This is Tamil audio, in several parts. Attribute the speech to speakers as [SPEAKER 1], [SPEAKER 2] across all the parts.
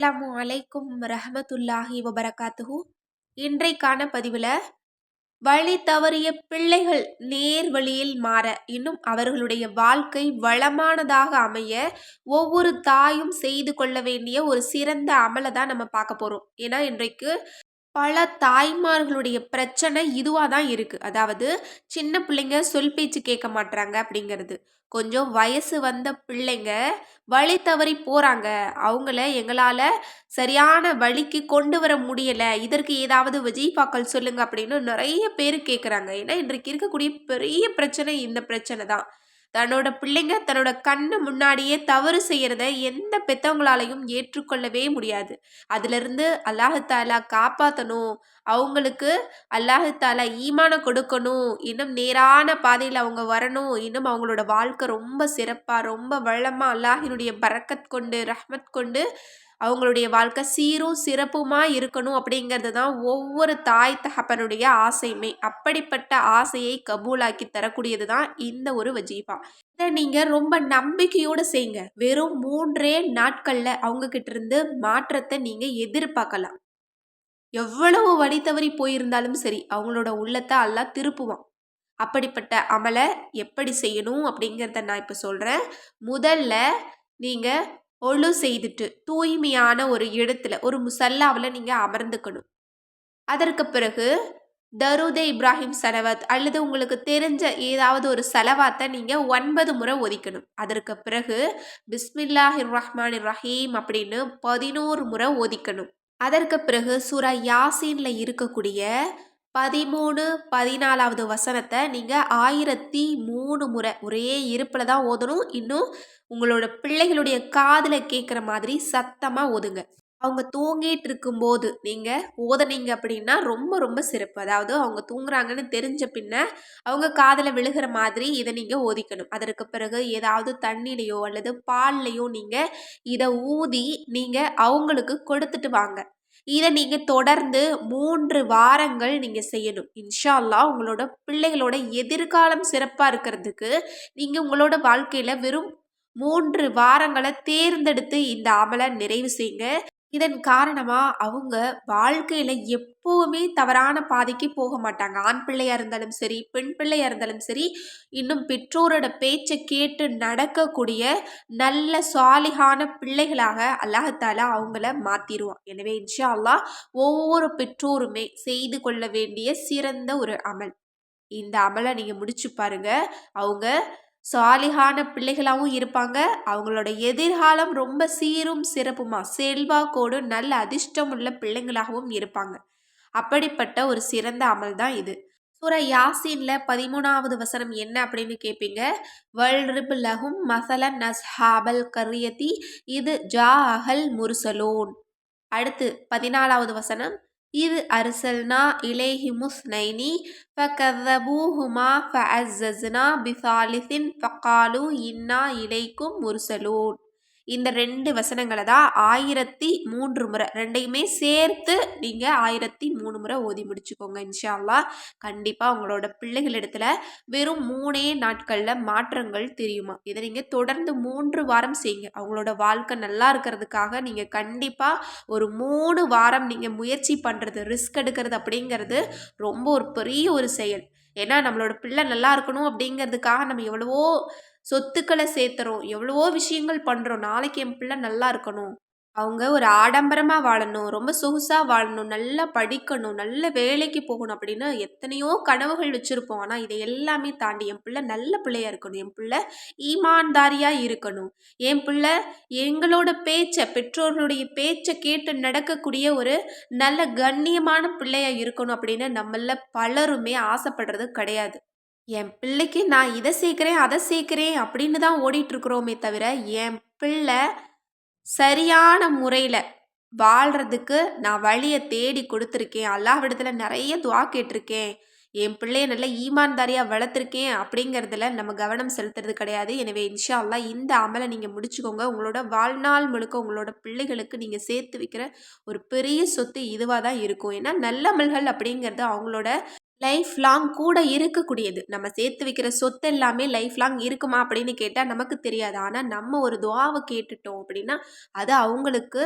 [SPEAKER 1] அஸ்ஸலாமு அலைக்கும் ரஹமத்துல்லாஹி வபரகாத்துஹு. இன்றைக்கான பதிவில் வழி தவறிய பிள்ளைகள் நேர் வழியில் மாற இன்னும் அவர்களுடைய வாழ்க்கை வளமானதாக அமைய ஒவ்வொரு தாயும் செய்து கொள்ள வேண்டிய ஒரு சிறந்த அமலை தான் நம்ம பார்க்க போகிறோம் ஏன்னா இன்றைக்கு பல தாய்மார்களுடைய பிரச்சனை இதுவாக தான் இருக்குது அதாவது சின்ன பிள்ளைங்க சொல் பேச்சு கேட்க மாட்டுறாங்க அப்படிங்கிறது. கொஞ்சம் வயசு வந்த பிள்ளைங்க வழி தவறி போகிறாங்க அவங்கள எங்களால் சரியான வழிக்கு கொண்டு வர முடியலை. இதற்கு ஏதாவது விஜய்பாக்கள் சொல்லுங்கள் அப்படின்னு நிறைய பேர் கேட்குறாங்க ஏன்னா இன்றைக்கு இருக்கக்கூடிய பெரிய பிரச்சனை இந்த பிரச்சனை தான். தன்னோட பிள்ளைங்க தன்னோட கண்ணு முன்னாடியே தவறு செய்கிறத எந்த பெற்றவங்களாலையும் ஏற்றுக்கொள்ளவே முடியாது. அதிலிருந்து அல்லாஹாலா காப்பாற்றணும் அவங்களுக்கு அல்லாஹாலா ஈமான கொடுக்கணும். இன்னும் நேரான பாதையில் அவங்க வரணும். இன்னும் அவங்களோட வாழ்க்கை ரொம்ப சிறப்பாக ரொம்ப வளமாக அல்லாஹினுடைய பறக்கத் கொண்டு ரஹ்மத் கொண்டு அவங்களுடைய வாழ்க்கை சீரும் சிறப்புமாக இருக்கணும் அப்படிங்கிறது தான் ஒவ்வொரு தாய் தகப்பனுடைய ஆசையுமே. அப்படிப்பட்ட ஆசையை கபூலாக்கி தரக்கூடியது தான் இந்த ஒரு வஜீஃபா இதை நீங்கள் ரொம்ப நம்பிக்கையோடு செய்யுங்க வெறும் மூன்றே நாட்களில் அவங்கக்கிட்ட இருந்து மாற்றத்தை நீங்கள் எதிர்பார்க்கலாம். எவ்வளவு வழி தவறி போயிருந்தாலும் சரி அவங்களோட உள்ளத்தை எல்லாம் திருப்புவான். அப்படிப்பட்ட அமலை எப்படி செய்யணும் அப்படிங்கிறத நான் இப்போ சொல்கிறேன் முதல்ல நீங்கள் ஒழு செய்துட்டு தூய்மையான ஒரு இடத்துல ஒரு முசல்லாவில் நீங்கள் அமர்ந்துக்கணும். அதற்கு பிறகு தருதே இப்ராஹிம் சலவாத் அல்லது உங்களுக்கு தெரிஞ்ச ஏதாவது ஒரு செலவாத்தை நீங்கள் ஒன்பது முறை ஒதிக்கணும். அதற்கு பிறகு பிஸ்மில்லாஹிர் ரஹ்மான் ரஹீம் அப்படின்னு பதினோரு முறை ஒதிக்கணும். அதற்கு பிறகு சூரா யாசீனில் இருக்கக்கூடிய பதிமூணு பதினாலாவது வசனத்தை நீங்கள் ஆயிரத்தி மூணு முறை ஒரே இருப்பில் தான் ஓதணும். இன்னும் உங்களோட பிள்ளைகளுடைய காதில் கேட்குற மாதிரி சத்தமாக ஓதுங்க. அவங்க தூங்கிட்டு இருக்கும்போது நீங்கள் ஓதனீங்க அப்படின்னா ரொம்ப ரொம்ப சிறப்பு. அதாவது அவங்க தூங்குறாங்கன்னு தெரிஞ்ச பின்ன அவங்க காதில் விழுகிற மாதிரி இதை நீங்கள் ஓதிக்கணும். அதற்கு பிறகு ஏதாவது தண்ணிலையோ அல்லது பால்லையோ நீங்கள் இதை ஊதி நீங்கள் அவங்களுக்கு கொடுத்துட்டு வாங்க. இதை நீங்கள் தொடர்ந்து மூன்று வாரங்கள் நீங்கள் செய்யணும். இன்ஷா அல்லா உங்களோட பிள்ளைகளோட எதிர்காலம் சிறப்பாக இருக்கிறதுக்கு நீங்கள் உங்களோட வாழ்க்கையில் வெறும் மூன்று வாரங்களை தேர்ந்தெடுத்து இந்த அமலை நிறைவு செய்யுங்க. இதன் காரணமாக அவங்க வாழ்க்கையில் எப்போவுமே தவறான பாதைக்கு போக மாட்டாங்க. ஆண் பிள்ளையாக இருந்தாலும் சரி பெண் பிள்ளையாக இருந்தாலும் சரி இன்னும் பெற்றோரோட பேச்சை கேட்டு நடக்கக்கூடிய நல்ல சாலிகான பிள்ளைகளாக அல்லாஹாலா அவங்கள மாற்றிடுவான் எனவே இன்ஷா அல்லாஹ் ஒவ்வொரு பெற்றோருமே செய்து கொள்ள வேண்டிய சிறந்த ஒரு அமல். இந்த அமலை நீங்கள் முடிச்சு பாருங்க. அவங்க சாலிகான பிள்ளைகளாகவும் இருப்பாங்க. அவங்களோட எதிர்காலம் ரொம்ப சீரும் சிறப்புமா? செல்வாக்கோடு நல்ல அதிர்ஷ்டம் உள்ள பிள்ளைங்களாகவும் இருப்பாங்க. அப்படிப்பட்ட ஒரு சிறந்த அமல் தான் இது. சூர யாசின்ல பதிமூணாவது வசனம் என்ன அப்படின்னு கேட்பீங்க வல்ரிபு லஹும் மசலன் நஸ்ஹாபல் கரியதி இது ஜா அகல் முருசலோன். அடுத்து பதினாலாவது வசனம். إذ أرسلنا إليهم اثنين فكذبوهما فعززنا بثالث فقالوا إنا إليكم مرسلون. இந்த ரெண்டு வசனங்களை தான் ஆயிரத்தி மூன்று முறை ரெண்டையுமே சேர்த்து நீங்கள் ஆயிரத்தி மூணு முறை ஓதி முடிச்சுக்கோங்க இன்ஷால்லா கண்டிப்பாக உங்களோட பிள்ளைகள் இடத்துல வெறும் மூணே நாட்களில் மாற்றங்கள் தெரியுமா? இதை நீங்கள் தொடர்ந்து மூன்று வாரம் செய்யுங்க. அவங்களோட வாழ்க்கை நல்லா இருக்கிறதுக்காக நீங்கள் கண்டிப்பாக ஒரு மூணு வாரம் நீங்கள் முயற்சி பண்ணுறது ரிஸ்க் எடுக்கிறது அப்படிங்கிறது ரொம்ப ஒரு பெரிய ஒரு செயல். ஏன்னா நம்மளோட பிள்ளை நல்லா இருக்கணும் அப்படிங்கிறதுக்காக நம்ம எவ்வளவோ சொத்துக்களை சேர்த்துறோம். எவ்வளவோ விஷயங்கள் பண்ணுறோம் நாளைக்கு என் பிள்ளை நல்லா இருக்கணும். அவங்க ஒரு ஆடம்பரமாக வாழணும். ரொம்ப சொகுசாக வாழணும். நல்லா படிக்கணும். நல்ல வேலைக்கு போகணும் அப்படின்னு எத்தனையோ கனவுகள் வச்சுருப்போம். ஆனால் இதை எல்லாமே தாண்டி என் பிள்ளை நல்ல பிள்ளையாக இருக்கணும். என் பிள்ளை ஈமான்தாரியாக இருக்கணும். என் பிள்ளை எங்களோட பேச்சை பெற்றோர்களுடைய பேச்சை கேட்டு நடக்கக்கூடிய ஒரு நல்ல கண்ணியமான பிள்ளையாக இருக்கணும் அப்படின்னு நம்மள பலருமே ஆசைப்படுறது கிடையாது. என் பிள்ளைக்கு நான் இதை சேர்க்குறேன் அதை சேர்க்குறேன் அப்படின்னு தான் ஓடிட்டுருக்குறோமே தவிர என் பிள்ளை சரியான முறையில் வாழ்கிறதுக்கு நான் வழியை தேடி கொடுத்துருக்கேன். அல்லாவிடத்தில் நிறைய துவா கேட்டிருக்கேன். என் பிள்ளைய நல்ல ஈமான்தாரியாக வளர்த்துருக்கேன் அப்படிங்கிறதுல நம்ம கவனம் செலுத்துறது கிடையாது. எனவே இன்ஷா அல்லா இந்த அமலை நீங்கள் முடிச்சுக்கோங்க. உங்களோட வாழ்நாள் முழுக்க உங்களோட பிள்ளைகளுக்கு நீங்கள் சேர்த்து வைக்கிற ஒரு பெரிய சொத்து இதுவாக தான் இருக்கும். ஏன்னா நல்ல அமல்கள் அப்படிங்கிறது அவங்களோட லைஃப் லாங் கூட இருக்கக்கூடியது. நம்ம சேர்த்து வைக்கிற சொத்து எல்லாமே லைஃப் லாங் இருக்குமா அப்படின்னு கேட்டால் நமக்கு தெரியாது. ஆனால் நம்ம ஒரு துவாவை கேட்டுட்டோம் அப்படின்னா அது அவங்களுக்கு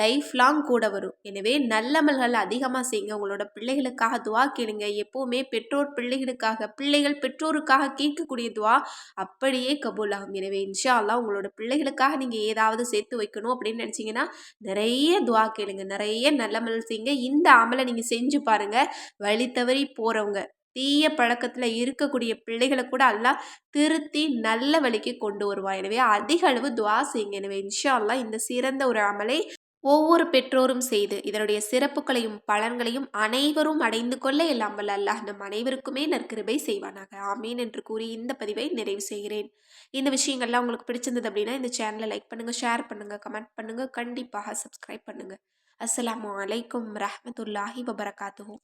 [SPEAKER 1] லைஃப் லாங் கூட வரும். எனவே நல்லமல்கள் அதிகமாக செய்யுங்க. உங்களோட பிள்ளைகளுக்காக துவா கேளுங்க. எப்போவுமே பெற்றோர் பிள்ளைகளுக்காக பிள்ளைகள் பெற்றோருக்காக கேட்கக்கூடிய துவா அப்படியே கபூல் ஆகும் எனவே இன்ஷால்லாம் உங்களோட பிள்ளைகளுக்காக நீங்கள் ஏதாவது சேர்த்து வைக்கணும் அப்படின்னு நினச்சிங்கன்னா நிறைய துவா கேளுங்க. நிறைய நல்லமல் செய்யுங்க. இந்த அமலை நீங்கள் செஞ்சு பாருங்கள் வழி தவறி போகிறவங்க தீய பழக்கத்தில் இருக்கக்கூடிய பிள்ளைகளை கூட அல்லாஹ் திருத்தி நல்ல வழிக்கு கொண்டு வருவான். எனவே அதிக அளவு துவா செய்யுங்க. எனவே இன்ஷா அல்லாஹ் இந்த சிறந்த ஒரு அமலை ஒவ்வொரு பெற்றோரும் செய்து இதனுடைய சிறப்புகளையும் பலன்களையும் அனைவரும் அடைந்து கொள்ள எல்லாம் வல்ல அல்லாஹ் நம் அனைவருக்குமே நற்கிருபை செய்வானாக. ஆமீன் என்று கூறி இந்த பதிவை நிறைவு செய்கிறேன். இந்த விஷயங்கள்லாம் உங்களுக்கு பிடிச்சிருந்தது அப்படின்னா இந்த சேனலை லைக் பண்ணுங்கள் ஷேர் பண்ணுங்கள் கமெண்ட் பண்ணுங்கள் கண்டிப்பாக சப்ஸ்கிரைப் பண்ணுங்கள் அஸ்ஸலாமு அலைக்கும் ரஹமத்துல்லாஹி வபரகாத்துஹூ.